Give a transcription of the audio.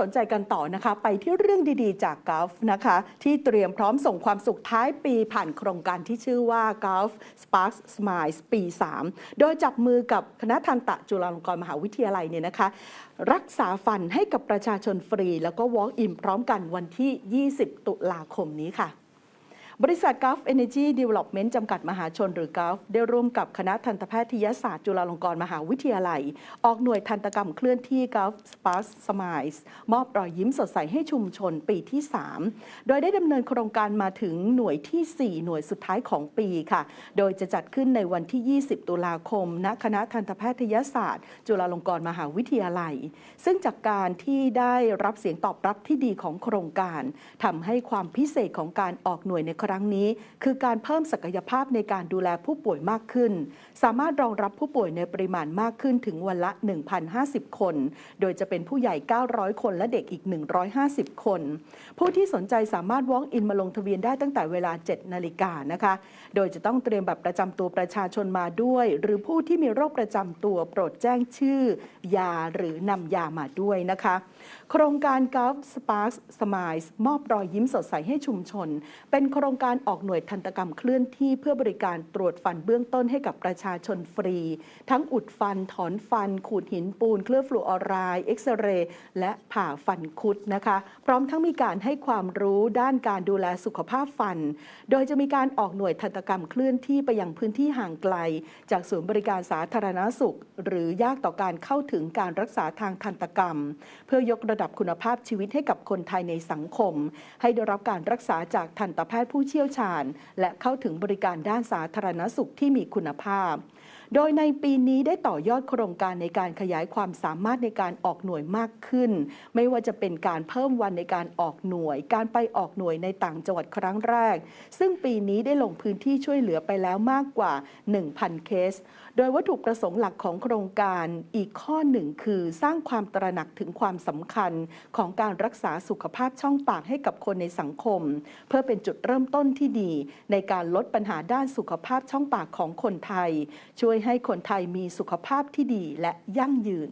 สนใจกันต่อนะคะไปที่เรื่องดีๆ จากกอล์ฟนะคะที่เตรียมพร้อมส่งความสุขท้ายปีผ่านโครงการที่ชื่อว่า Gulf Sparks Smiles ปี 3 โดยจับมือกับคณะทันตะจุฬาลงกรณ์มหาวิทยาลัยเนี่ยนะคะ รักษาฟันให้กับประชาชนฟรี แล้วก็ Walk in พร้อมกันวันที่ 20 ตุลาคมนี้ค่ะ บริษัท Gulf Energy Development จำกัดมหาชนหรือ Gulf ได้ร่วมกับคณะทันตแพทยศาสตร์จุฬาลงกรณ์มหาวิทยาลัย ออกหน่วยทันตกรรมเคลื่อนที่ Gulf Spark Smiles มอบรอยยิ้มสดใสให้ชุมชนปีที่ 3 โดยได้ดำเนินโครงการมาถึงหน่วยที่ 4 หน่วยสุดท้ายของปีค่ะ โดยจะจัดขึ้นในวันที่ 20 ตุลาคม ณ คณะทันตแพทยศาสตร์ จุฬาลงกรณ์มหาวิทยาลัย ซึ่งจากการที่ได้รับเสียงตอบรับที่ดีของโครงการทำให้ความพิเศษของการออกหน่วยในครั้งนี้ คือการเพิ่มศักยภาพในการดูแลผู้ป่วยมากขึ้น สามารถรองรับผู้ป่วยในปริมาณมากขึ้นถึงวันละ 1,050 คน โดยจะเป็นผู้ใหญ่ 900 คนและเด็กอีก 150 คน ผู้ที่สนใจสามารถ walk in มาลงทะเบียนได้ตั้งแต่เวลา 7 นาฬิกานะคะ โดยจะต้องเตรียมบัตรประจำตัวประชาชนมาด้วย หรือผู้ที่มีโรคประจำตัวโปรดแจ้งชื่อ ยาหรือนำยามาด้วยนะคะ โครงการ Gulf Sparks Smiles มอบรอยยิ้มสดใสให้ชุมชน เป็นโครงการออกหน่วยทันตกรรมเคลื่อนที่เพื่อบริการตรวจฟันเบื้องต้นให้กับประชาชนฟรี ทั้งอุดฟันถอนฟัน ขูดหินปูน เคลือบฟลูออไรด์เอ็กซเรย์และผ่าฟันคุดนะคะ พร้อมทั้งมีการให้ความรู้ด้านการดูแลสุขภาพฟัน โดยจะมีการออกหน่วยทันตกรรมเคลื่อนที่ไปยังพื้นที่ห่างไกล จากศูนย์บริการสาธารณสุข หรือยากต่อการเข้าถึงการรักษาทางทันตกรรม เพื่อยกระดับคุณภาพชีวิตให้กับคนไทยในสังคม ให้ได้รับการรักษาจากทันตแพทย์ผู้เชี่ยวชาญ และเข้าถึงบริการด้านสาธารณสุขที่มีคุณภาพ โดยในปีนี้ได้ต่อยอดโครงการในการขยายความสามารถในการออกหน่วยมากขึ้น ไม่ว่าจะเป็นการเพิ่มวันในการออกหน่วย การไปออกหน่วยในต่างจังหวัดครั้งแรก ซึ่งปีนี้ได้ลงพื้นที่ช่วยเหลือไปแล้วมากกว่า 1,000 เคส โดยวัตถุประสงค์หลักของโครงการอีกข้อหนึ่งคือสร้างความตระหนักถึงความสำคัญของการรักษาสุขภาพช่องปากให้กับคนในสังคม เพื่อเป็นจุดเริ่มต้นที่ดี ในการลดปัญหาด้านสุขภาพช่องปากของคนไทย ช่วยวยให้คนไทยมีสุขภาพที่ดีและยั่งยืน